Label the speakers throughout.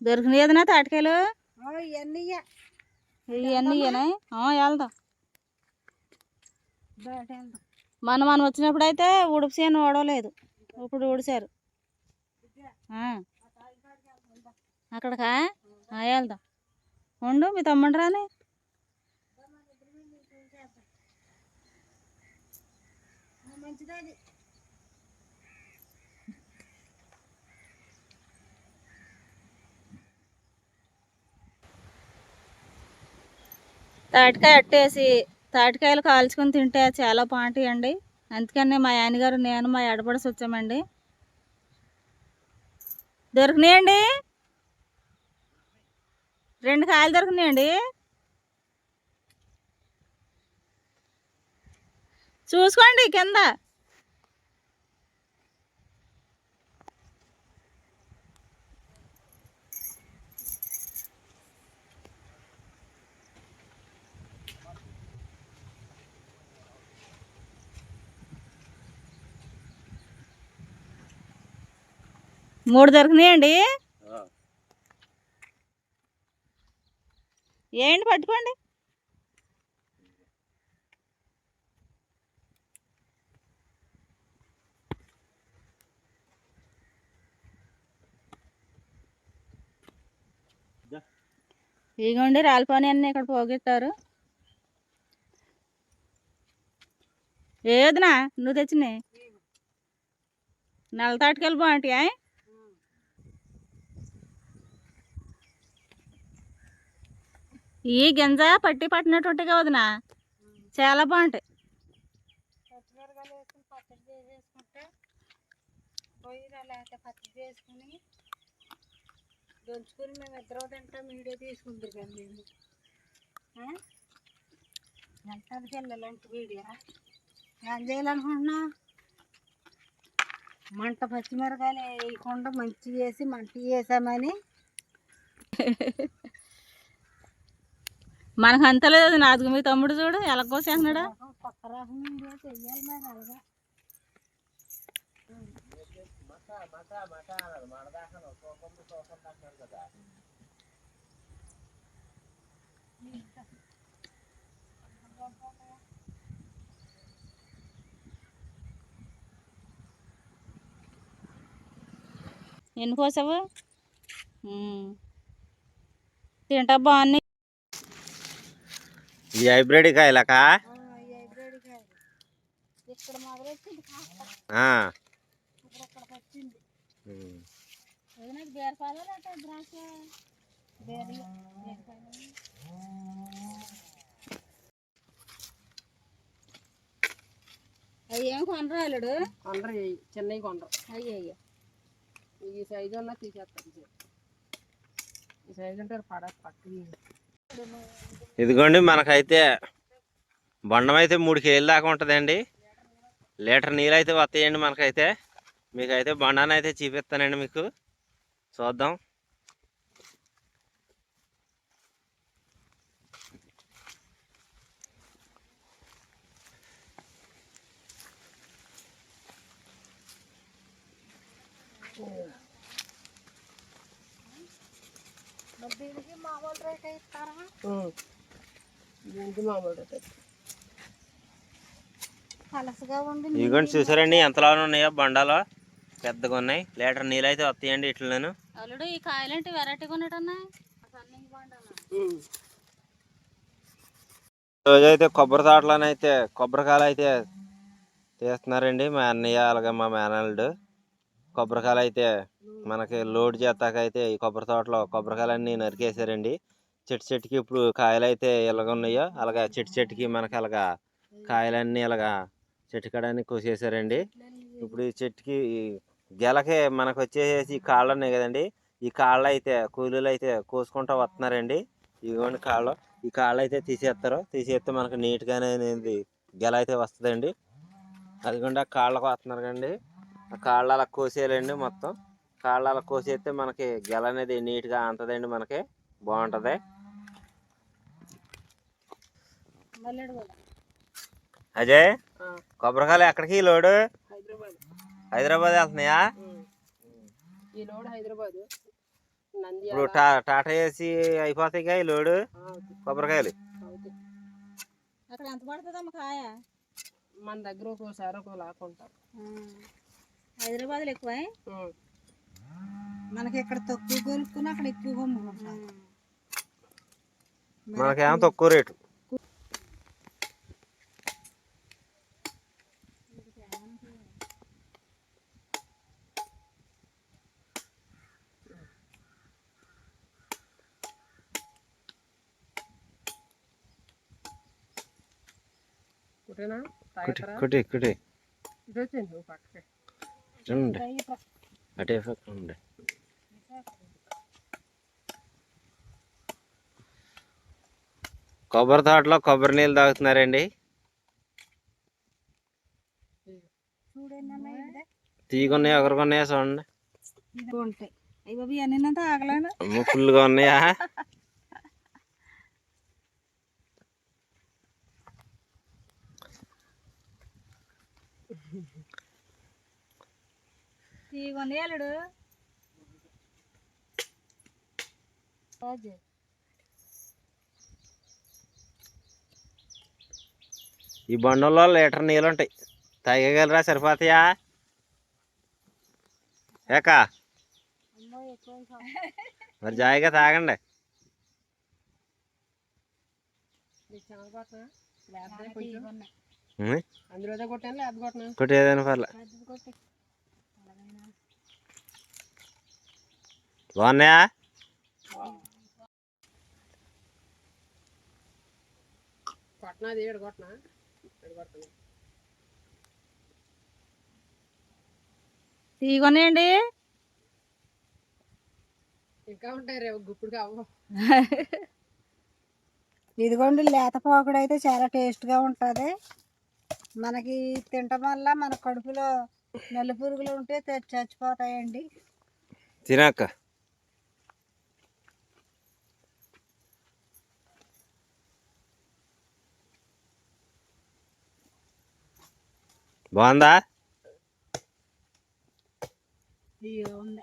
Speaker 1: దొరికినాయి ఏదైనా తాటికాయలు?
Speaker 2: ఇవన్నీ
Speaker 1: వెళ్దాం మనం మనం వచ్చినప్పుడు అయితే చేను ఓడవలేదు. ఇప్పుడు ఊడిసారు ఆ. అక్కడికా? వెళ్దాం ఉండు మీ తమ్ముడు రాని?
Speaker 2: మంచిది
Speaker 1: తాటికాయ అట్టేసి తాటికాయలు కాల్చుకొని తింటే చాలా బాగుంటాయి అండి అందుకనే మా ఆయనగారు నేను మా ఎడబడిసి వచ్చామండి. దొరికినాయండి? రెండు కాయలు దొరికినాయండి? చూసుకోండి కింద. మూడు దొరికినాయండి. ఏంటి పట్టుకోండి. ఇదిగోండి రాలిపోని అన్నీ ఇక్కడ పోగొట్టారు. ఏదినా నువ్వు తెచ్చినాయి నల్ల తాటికెళ్ళి బాగుంటాయా? ఈ గింజ పట్టి కదా వదినా. చాలా బాగుంటాయి.
Speaker 2: దంచుకుని మేము ఇద్దరు తింటాం. వీడియో తీసుకుంటారు మేము పిల్లలంటే వీడియో. ఏం చేయాలనుకుంటున్నా మంట పచ్చిమిరకాయలు వేయకుండా మంచి చేసి మంట చేసామని.
Speaker 1: మనకు అంత లేదు నాదుగు మీ తమ్ముడు చూడు ఎలా కోసేస్తున్నాడా. ఎన్ని కోసావు? తింటా బాగున్నాయి.
Speaker 3: ఈ హైబ్రిడ్ కాయలకా?
Speaker 1: ఏం కొనరాలుడు
Speaker 2: కొండరు చిన్నవి కొండరు
Speaker 1: అయ్యయ్యో.
Speaker 2: ఈ సైజు అన్నా తీసేస్తాను. ఈ సైజు అంటే పడ పట్టు
Speaker 3: ఇదిగోండి మనకైతే బొండం అయితే మూడు కేజీల దాకా ఉంటుందండి. లీటర్ నీళ్ళు అయితే వస్తాయండి మనకైతే. మీకైతే బొండాన్ని అయితే చూపిస్తానండి మీకు. చూద్దాం.
Speaker 2: దీనికి మామూలు రేట్ ఇస్తారా దీనికి మామూలు రేట్ పలసగా ఉంది
Speaker 3: ఇదిగోండి చూసారండి ఎంతలో ఉన్నాయో? బొండాలో పెద్దగా ఉన్నాయి. లీటర్ నీళ్ళు అయితే వస్తాయండి ఇట్లను.
Speaker 1: అల్లుడు ఈ కాయలంటే వెరైటీగా ఉన్నట్టున్నాయి
Speaker 3: రోజైతే కొబ్బరి తోటలోనైతే కొబ్బరికాయలు అయితే తీస్తున్నారండి మా అన్నయ్య అలాగే మా మేనల్లుడు. కొబ్బరికాయలు అయితే మనకి లోడ్ చేస్తాకైతే ఈ కొబ్బరి తోటలో కొబ్బరికాయలన్నీ నరికేశారండి. చెట్టు చెట్టుకి ఇప్పుడు కాయలు అయితే ఎలాగ ఉన్నాయో అలాగా చెట్టు చెట్టుకి మనకి అలాగా కాయలన్నీ ఇలాగా చెట్టు కడని కోసేసారండి ఇప్పుడు ఈ చెట్టుకి గెలకి మనకు వచ్చేసి ఈ కాళ్ళు ఉన్నాయి కదండి. ఈ కాళ్ళు అయితే కూలీలు అయితే కోసుకుంటూ వస్తున్నారండి. ఇదిగోండి కాళ్ళు. ఈ కాళ్ళు అయితే తీసేస్తారు. తీసేస్తే మనకు నీట్గానే అనేది గెల అయితే వస్తుందండి. అదిగోండి ఆ కాళ్ళకు వస్తున్నారు కండి ఆ కాళ్ళు అలా కోసేయాలండి మొత్తం. కాళ్ళు అలా కోసేస్తే మనకి గెల అనేది నీట్గా అంతదండి మనకి. బాగుంటుంది
Speaker 2: మల్లెడు కూడా
Speaker 3: అజయ్ కొబ్బరికాయలు ఎక్కడికి లోడు?
Speaker 2: హైదరాబాద్.
Speaker 3: హైదరాబాద్ వెళ్తున్నాయా?
Speaker 2: ఈ లోడ్ హైదరాబాద్
Speaker 3: ఇప్పుడు టాటా ఏసీ అయిపోతాయిగా ఈ లోడు? కొబ్బరికాయలు.
Speaker 1: అక్కడ ఎంత పడుతుందమ్మ కాయ?
Speaker 2: మన దగ్గర ఒక్కోసారి ఒక్కో లాక్కుంటారు
Speaker 1: హైదరాబాద్లో ఎక్కువ?
Speaker 2: మనకి ఇక్కడ తక్కువ కొనుక్కుని అక్కడ ఎక్కువ
Speaker 3: మనకేమో తక్కువ రేటు. కుటి కుటి అటే ఉండే. కొబ్బరి తోటలో కొబ్బరి నీళ్ళు తాగుతున్నారండి. తీగున్నాయి ఒకరికొన్నాయా చూడండి. ఫుల్గా ఉన్నాయా?
Speaker 1: ఇగోండి అల్లుడు
Speaker 3: ఈ బండంలో లీటర్ నీళ్ళు ఉంటాయి తాగగలరా సరిపోతాయా? ఏకా? మరి జాయిగా తాగండి. ఉమ్,
Speaker 2: అందులోదే కొట్టాను లేదు కొట్టినా?
Speaker 3: కొట్టి ఏదైనా పర్లే బాగున్నాయా
Speaker 2: కొట్టినా అది ఏడు కొట్టినా ఏడు కొడుతున్నా
Speaker 1: తీగొనేయండి
Speaker 2: ఇంకా ఉంటాయి రేపు గుప్పుడు కావు.
Speaker 4: ఇదిగోండి లేత పాకుడు అయితే చాలా టేస్ట్గా ఉంటుంది. మనకి తినటం వల్ల మన కడుపులో నల్లి పురుగులు ఉంటే చచ్చిపోతాయండి.
Speaker 3: తినాక బాగుందా?
Speaker 4: ఇవి ఉంది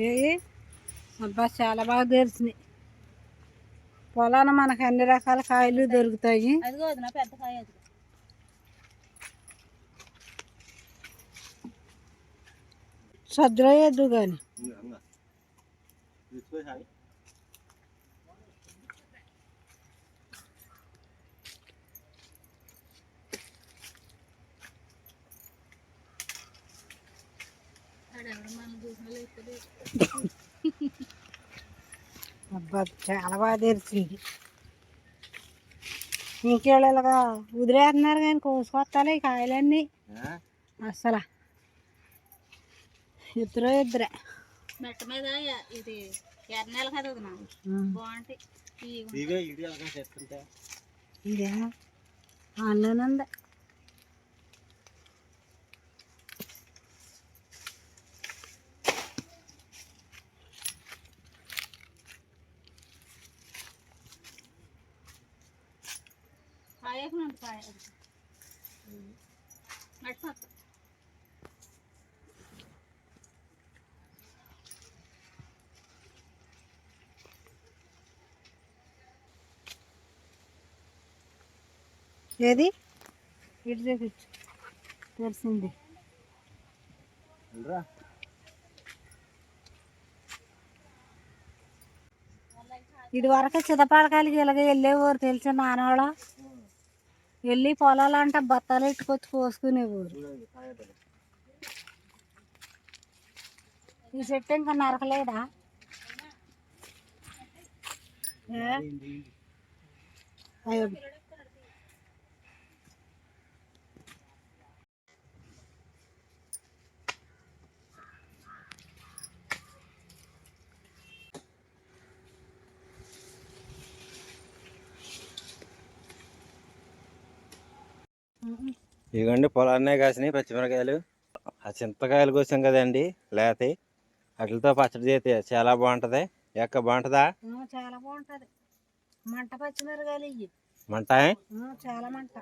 Speaker 4: ఏ? అబ్బా చాలా బాగా తెలిసినాయి పొలాన మనకు అన్ని రకాల కాయలు దొరుకుతాయి.
Speaker 1: వదిన పెద్ద కాయ అదిగో
Speaker 4: సజ్జలో వేద్దు కానీ అబ్బా చాలా బాగా తెరిచింది ఇంకేళ్ళు ఇలాగా వదిలేస్తున్నారు కానీ కోసుకొస్తాలే ఈ కాయలన్నీ అసలు ఇద్దరు ఇద్దరే
Speaker 1: మెట్ట మీద ఇది ఎర్ర నెల కదా వదిన బాగుంటాయి
Speaker 4: ఇదే ఆన్లైన్ ఉంది
Speaker 1: కాయకునండి కాయ అది. మెట్ట పక్క
Speaker 4: ఏది? ఇటు చూపించు తెలిసింది ఇది వరకు చిదపడకాయలకి ఇలాగ వెళ్ళేవారు తెలిసిన నానవాళ్ళ వెళ్ళి పొలాలు అంటే బత్తాలు ఎట్టుకొచ్చి కోసుకునేవారు. ఈ చెట్టు ఇంకా నరకలేదా? అయ్యో.
Speaker 3: ఇదిగోండి పొలాన్నే కాసినాయి పచ్చిమిరకాయలు ఆ చింతకాయలు కోసాం కదండి లేతాయి వాటితో పచ్చడి చేస్తే చాలా బాగుంటుంది. ఎక్క బాగుంటుందా?
Speaker 4: చాలా బాగుంటది. మంట పచ్చిమిరకాయలు ఇవి
Speaker 3: మంట
Speaker 4: చాలా మంట.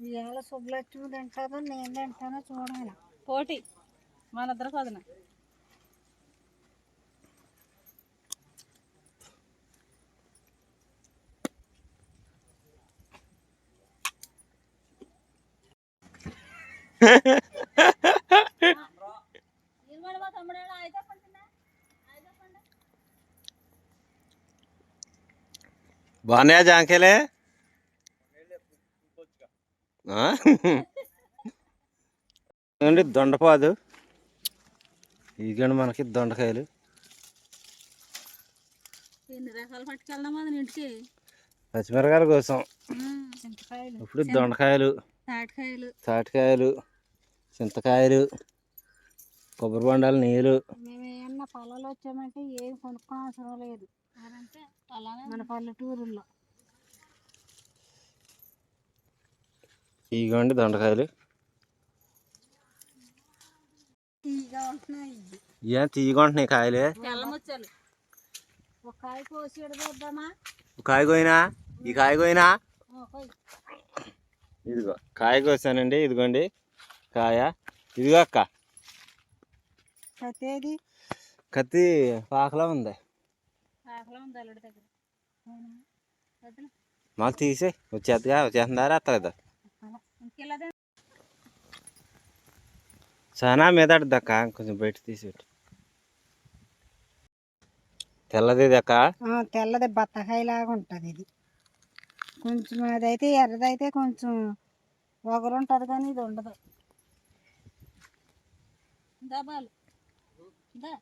Speaker 4: ఇవాళ శుభలక్ష్మి తింటాదో నేను తింటానో చూడాలి.
Speaker 1: పోటీ. మన ఇద్దరు
Speaker 3: బాగున్నాయా జాంకేలే? దొండపాదు? ఇదిగోండి మనకి దొండకాయలు.
Speaker 1: ఎన్ని రకాలు పట్టుకెళ్దాం అది ఇంటికి?
Speaker 3: పచ్చిమిరకాయల కోసం. ఇప్పుడు దొండకాయలు.
Speaker 1: తాటికాయలు.
Speaker 3: తాటికాయలు. చింతకాయలు కొబ్బరి బొండాలు నీళ్ళు.
Speaker 4: మేము ఏమన్నా పొలాలు వచ్చామంటే ఏం కొనుక్కో అవసరం లేదు. మన పల్లెటూరుల్లో.
Speaker 3: ఇదిగోండి దొండకాయలు.
Speaker 4: తీగా ఉంటున్నాయి. ఇవి
Speaker 3: ఏం తీయకుంటున్నాయి కాయలే?
Speaker 1: తెల్ల ముచ్చాలు
Speaker 4: ఒక కాయ కోసి
Speaker 3: కాయ కోయినా? ఈ కాయ కోయినా? ఇదిగో కాయ కోసానండి ఇదిగోండి. కాయ. ఇదిగో అక్క.
Speaker 4: కత్తేది?
Speaker 3: కత్తి పాకలా ఉంది. మాకు తీసే వచ్చేద్దా వచ్చేస్తుందా
Speaker 1: ఇంకెలా
Speaker 3: చాలా మీద అక్క. కొంచెం బయట తీసి తెల్లది ఇది అక్క.
Speaker 4: ఆ, తెల్లది బత్తకాయలాగా ఉంటుంది ఇది. కొంచెం అదైతే ఎర్రదైతే కొంచెం ఒగరు ఉంటుంది కానీ ఇది ఉండదు.
Speaker 1: దబాలు దా.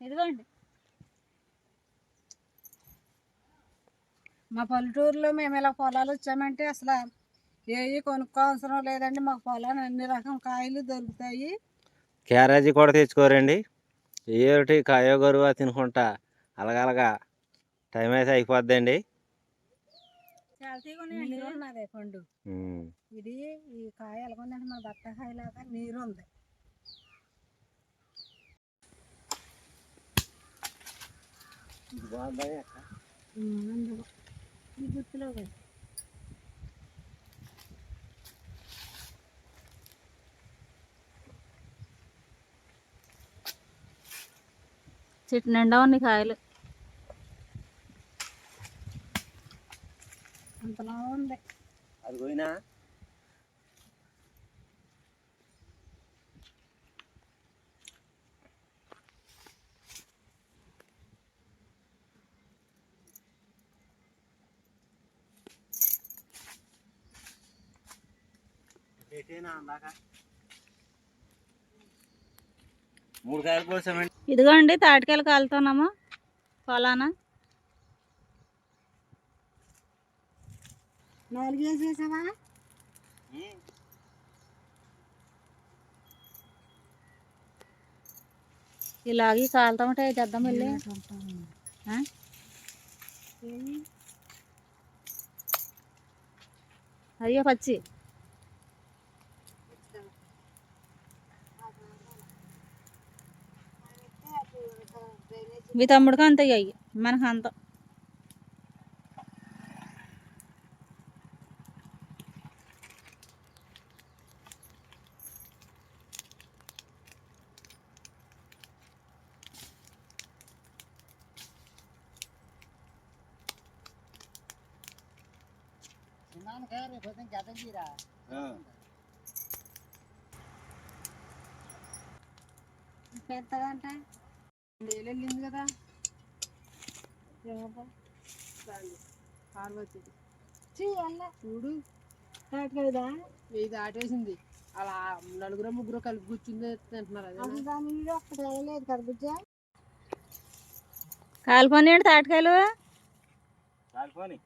Speaker 1: ఇదిగోండి.
Speaker 4: మా పల్లెటూరులో మేము ఇలా పొలాలు వచ్చామంటే అసలు ఏవి కొనుక్కో అవసరం లేదండి. మాకు పొలాలు అన్ని రకం కాయలు దొరుకుతాయి.
Speaker 3: క్యారేజీ కూడా తెచ్చుకోరండి. ఏ ఒకటి కాయో గరువా తినుకుంటా అలగలగా టైం అయితే అయిపోద్దండి.
Speaker 1: చాలా తీగున్నాయండి
Speaker 4: నీరు ఉన్నది పండు. ఇది ఈ కాయ ఎలాగుందంటే మన బత్తకాయ లాగా నీరు ఉంది. ఈ గుర్తులో
Speaker 1: చెట్టు నిండా ఉన్నాయి కాయలు
Speaker 4: అంతలా ఉంది
Speaker 3: అది పోయినా మూడు కాయలు కోసామండి
Speaker 1: ఇదిగోండి తాటికాయలు కాలుతున్నాము. పొలాన. ఇలాగే కాలుతామంటే తెద్దాం వెళ్ళి? అయ్యో పచ్చి. మీ తమ్ముడికి అంత అయ్యి మనకు అంత
Speaker 4: పెద్దదంట నీళ్ళు వెళ్ళింది కదా. పార్వతి చూడు. కదా
Speaker 2: ఇది దాటేసింది. అలా నలుగురు ముగ్గురు కలిపి కూర్చుంది తింటున్నారు
Speaker 4: కదా బుజ్జ?
Speaker 1: కాలిపోయినాయండి తాటికాయలు?
Speaker 3: కాలిపోని.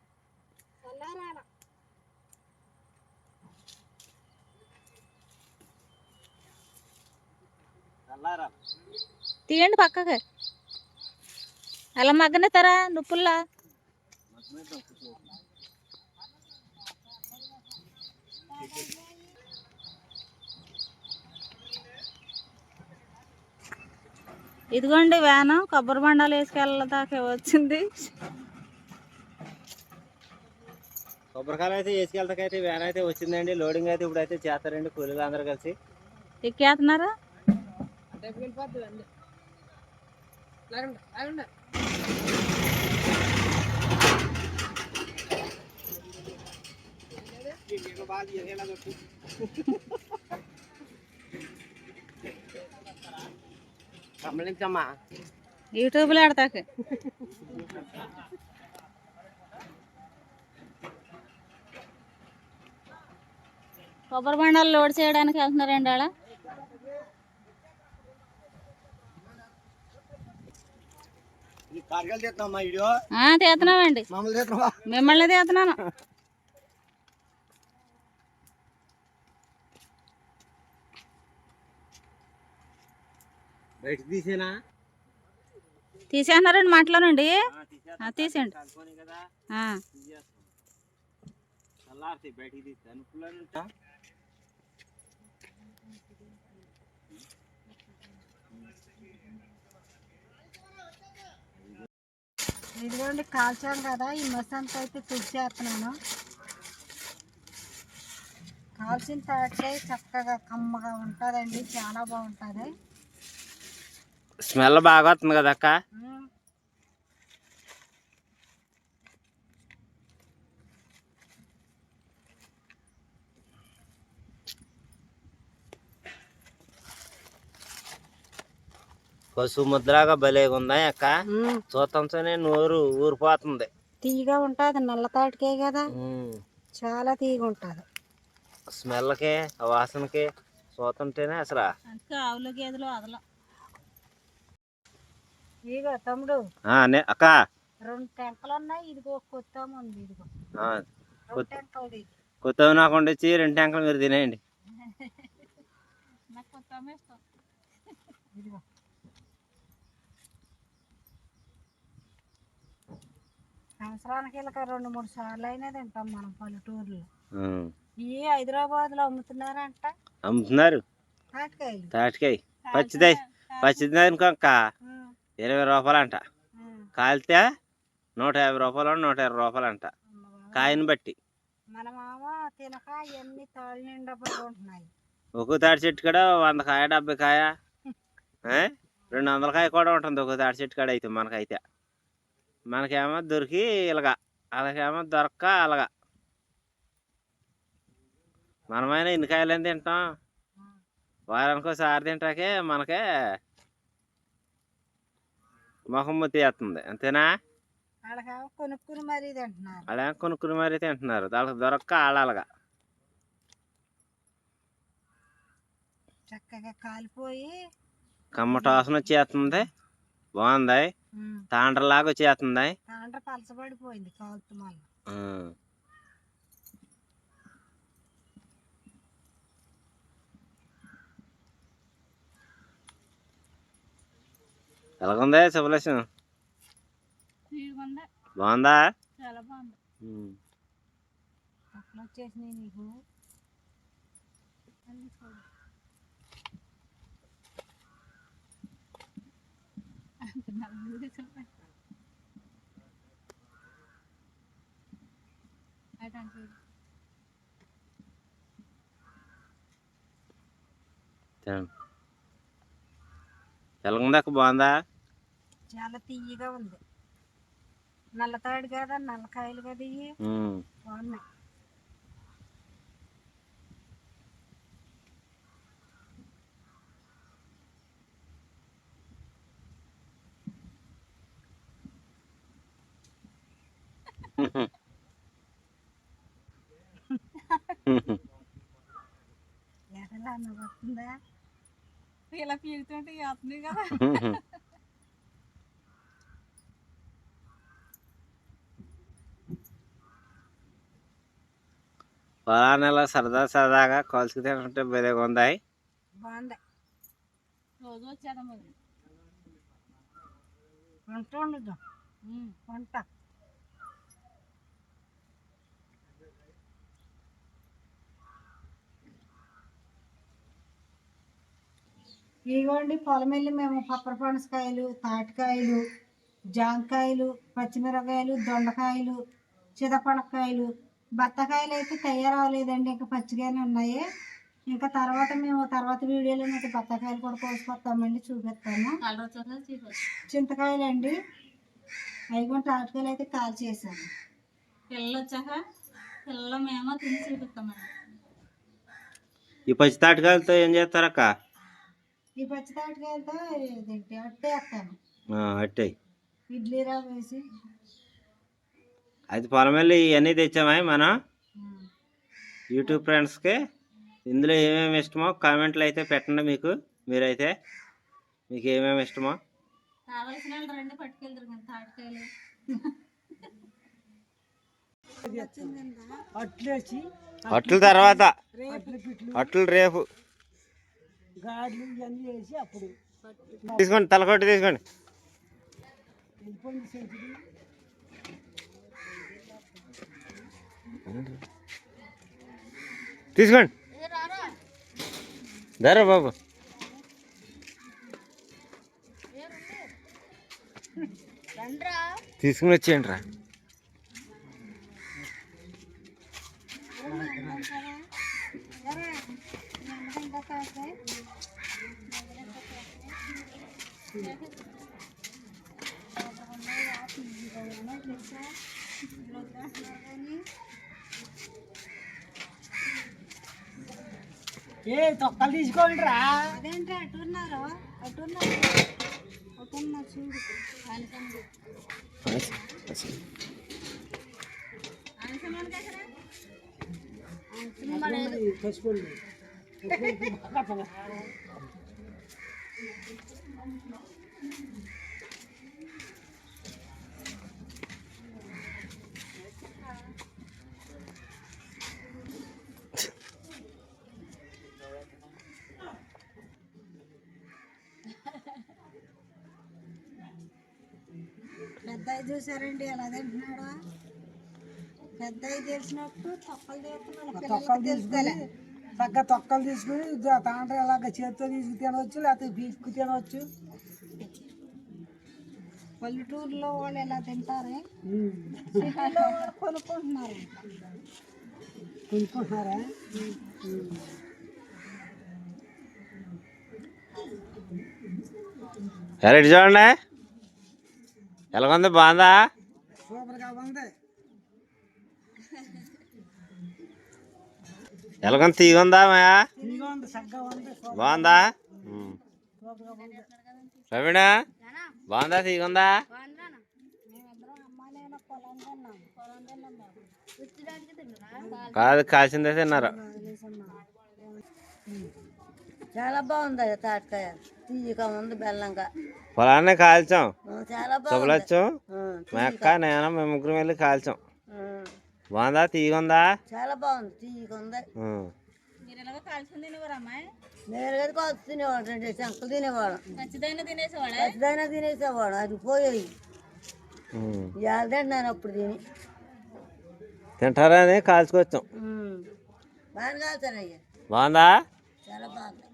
Speaker 3: చల్లారా.
Speaker 1: తీయండి పక్కకి. అలా మగ్గనిస్తారా నుప్పుల్లా. ఇదిగోండి వ్యాను కొబ్బరి బండాలు వేసుకెళ్ళదాకా వచ్చింది.
Speaker 3: కొబ్బరికాయలు అయితే వేసుకెళ్తాకైతే వ్యాన్ అయితే వచ్చిందండి. లోడింగ్ అయితే ఇప్పుడు అయితే చేస్తారండి కూలీలు అందరూ కలిసి.
Speaker 1: ఎక్కేస్తున్నారా?
Speaker 3: గమనించమ్మా.
Speaker 1: యూట్యూబ్లో ఆడతాక. కొబ్బరి బండాలు లోడ్ చేయడానికి వెళ్తున్నారండి ఆడ
Speaker 3: కార్యాలు చేస్తున్నామ్మా వీడియో
Speaker 1: ఆ, తీస్తున్నామండి. మిమ్మల్ని తీస్తున్నాను. తీసేస్తున్నారండి మాటలోనండి. ఆ, తీసేయండి
Speaker 3: కదా
Speaker 1: ఆ,
Speaker 3: చల్లారితే బయటికి తీస్తాను
Speaker 4: ఇదిగోండి కాల్చాం కదా ఈ మసాంతా అయితే తుడిచేస్తున్నాను కాల్చిన తాటికాయ చక్కగా కమ్మగా ఉంటుందండి చాలా బాగుంటుంది.
Speaker 3: స్మెల్ బాగా వస్తుంది కదా అక్క పశువు ముద్రగా భలేగా ఉందా అక్క. చూతంతోనే నోరు ఊరిపోతుంది.
Speaker 4: తీయగా ఉంటుంది నల్ల తాటికాయ కదా. చాలా తీయగా ఉంటుంది.
Speaker 3: స్మెల్కి ఆ వాసనకి చూస్తుంటేనే అసలు.
Speaker 1: అందుకే ఆవులు గేదెలు వదలం.
Speaker 4: ఇదిగో తమ్ముడు
Speaker 3: ఆ, నే- అక్క.
Speaker 4: రెండు టెంకలు ఉన్నాయి ఇదిగో కొత్త ఉంది ఇదిగో. టెంకలు
Speaker 3: కొత్త నాకు వండించి రెండు ట్యాంకులు మీరు తినేయండి.
Speaker 1: నాకు కొత్త ఇష్టం.
Speaker 4: ఇదిగో. సంవత్సరానికి ఇలా రెండు మూడు సార్లు అయినా తింటాం మనం పల్లెటూరులో.
Speaker 3: ఉం.
Speaker 4: ఇవి హైదరాబాద్లో అమ్ముతున్నారంట.
Speaker 3: అమ్ముతున్నారు.
Speaker 4: తాటికాయలు.
Speaker 3: తాటికాయ. పచ్చిది. పచ్చిది అనుకో అక్క
Speaker 4: ఉమ్,
Speaker 3: ఇరవై రూపాయలు అంట. కాలితే నూట యాభై రూపాయలు నూట ఇరవై రూపాయలు అంట. కాయని బట్టి.
Speaker 4: మన మామ తినక ఇవన్నీ తాళ్ళు నిండా
Speaker 3: ఒక్కో తాటి చెట్టు కాడ వంద కాయ డెబ్బై కాయ? రెండు వందల కాయ కూడా ఉంటుంది ఒక్కో తాటి చెట్టు కాడ అయితే మనకైతే. మనకేమో దొరికి ఇలాగా అలాగేమో దొరక్క అలాగా. మనమైనా ఇన్ని కాయలు తింటాం. వారానికి ఒకసారి తింటాకే మనకే మొహం తీస్తుంది అంతేనా?
Speaker 4: కొనుక్కుని మరీ తింటున్నారు.
Speaker 3: అలా కొనుక్కుని మరీ తింటున్నారు. దానికి దొరక్క ఆడాలగా
Speaker 4: చక్కగా కాలిపోయి
Speaker 3: కమ్మ టోసన వచ్చేస్తుంది బాగుంది? తాండ్రలాగా వచ్చేస్తుంది?
Speaker 4: తాండ్ర పలసబడిపోయింది కాలుతు మళ్ళీ
Speaker 3: ఉం. ఎలాగుంది శుభలక్ష్మి?
Speaker 1: ఉంది
Speaker 3: బాగుందా?
Speaker 4: వచ్చేసినాయి నీకు.
Speaker 3: అక్క బాగుందా?
Speaker 4: చాలా తీయగా ఉంది. నల్లతాడు కదా నల్లకాయలు కదా ఇవి. బాగున్నాయి. వస్తుందా?
Speaker 1: ఇలా పీకుతుంటే వస్తుంది కదా.
Speaker 3: సరదా సరదాగా కాల్చుకు తింటుంటే భలేగా ఉంది
Speaker 4: బాగుంది.
Speaker 1: రోజు వచ్చేదా మరి.
Speaker 4: వంట వండుదాం. వంట. ఇదిగోండి పొలం వెళ్ళి మేము పప్పర పనసకాయలు తాటికాయలు జాంకాయలు పచ్చిమిరపకాయలు దొండకాయలు చిదపడకాయలు బత్తకాయలు అయితే తయారవలేదండి ఇంకా పచ్చిగానే ఉన్నాయి. ఇంకా తర్వాత మేము తర్వాత వీడియోలో మీకు బత్తకాయలు కూడా కోసుకొస్తామండి చూపిస్తాము. చింతకాయలు అండి అయిపోయి తాటికాయలు అయితే కాల్ చేశాను.
Speaker 1: పిల్లలు వచ్చాక పిల్లలు మేము తిని చూపిస్తామండి.
Speaker 3: ఈ పచ్చి తాటికాయలతో ఏం చేస్తారక్క?
Speaker 4: ఈ పచ్చి తాటికాయలతో ఇదేంటి అట్టే వేస్తాను.
Speaker 3: అట్టే.
Speaker 4: ఇడ్లీ రవ్వ వేసి.
Speaker 3: అది పొలం వెళ్ళి ఇవన్నీ తెచ్చామా మనం యూట్యూబ్ ఫ్రెండ్స్కి? ఇందులో ఏమేమి ఇష్టమో కామెంట్లు అయితే పెట్టండి మీకు మీరైతే. మీకు ఏమేమి ఇష్టమో?
Speaker 1: కావాల్సిన వాళ్ళు రండి పట్టుకెళ్తారు కానీ తాటికాయలు.
Speaker 2: అట్లేసి
Speaker 3: అట్లు తర్వాత.
Speaker 2: అట్లు
Speaker 3: రేపు.
Speaker 2: గాడ్లు ఇవన్నీ వేసి అప్పుడు
Speaker 3: తీసుకోండి తలకొట్టి తీసుకోండి.
Speaker 2: వెళ్ళిపోయింది సెంచురీ.
Speaker 3: తీసుకోండి. దరా బాబు. తీసుకుని వచ్చేయండి రా.
Speaker 2: ఏ తొక్కలు తీసుకోండి రా
Speaker 4: అదేంటి అటున్నారు? అటున్నారు అటున్నారు చూడు. ఆయనకండి పెద్దవి చూసారండి ఎలా తింటున్నాడు. పెద్దవి తెలిసినట్టు తొక్కలు తీస్తున్నాడు
Speaker 2: తొక్కలు
Speaker 4: పిల్లలకి
Speaker 2: తగ్గ తొక్కలు తీసుకుని తాండ్ర ఎలాగ చేతితో తీసుకు తినవచ్చు లేకపోతే పీసుకు తినవచ్చు
Speaker 4: పల్లెటూరులో వాళ్ళు ఎలా తింటారే? కొనుక్కుంటున్నారు?
Speaker 2: కొనుక్కుంటున్నారా?
Speaker 3: ఎలా ఇటు చూడండి. ఎలాగుంది? బాగుందా
Speaker 2: సూపర్గా ఉంది
Speaker 3: ఎలాగొంది తీగుందా మాయా బాగుందా? ప్రవీణ బాగుందా తీగుందా కాదు కాల్చిందే తిన్నారు.
Speaker 4: చాలా బాగుంది తాటికాయ. తీయగా ఉంది బెల్లంగా
Speaker 3: పొలాన్ని కాల్చాం.
Speaker 4: చాలా
Speaker 3: శుభలచ్చం మా అక్క నేను మేము ముగ్గురు వెళ్ళి కాల్చాం. బాగుందా? తీగుందా
Speaker 4: చాలా బాగుంది. కదా. కాదు తినేవాడు రెండు శంకలు తినేవాడు.
Speaker 1: ఖచ్చితంగా తినేసేవాడే?
Speaker 4: అది. ఇవాళ తింటున్నాను అప్పుడు తిని.
Speaker 3: తింటారా అని కాల్చుకొచ్చాం
Speaker 4: బాగా కాల్చారయ్యా
Speaker 3: బాగుందా?
Speaker 4: చాలా బాగుంది.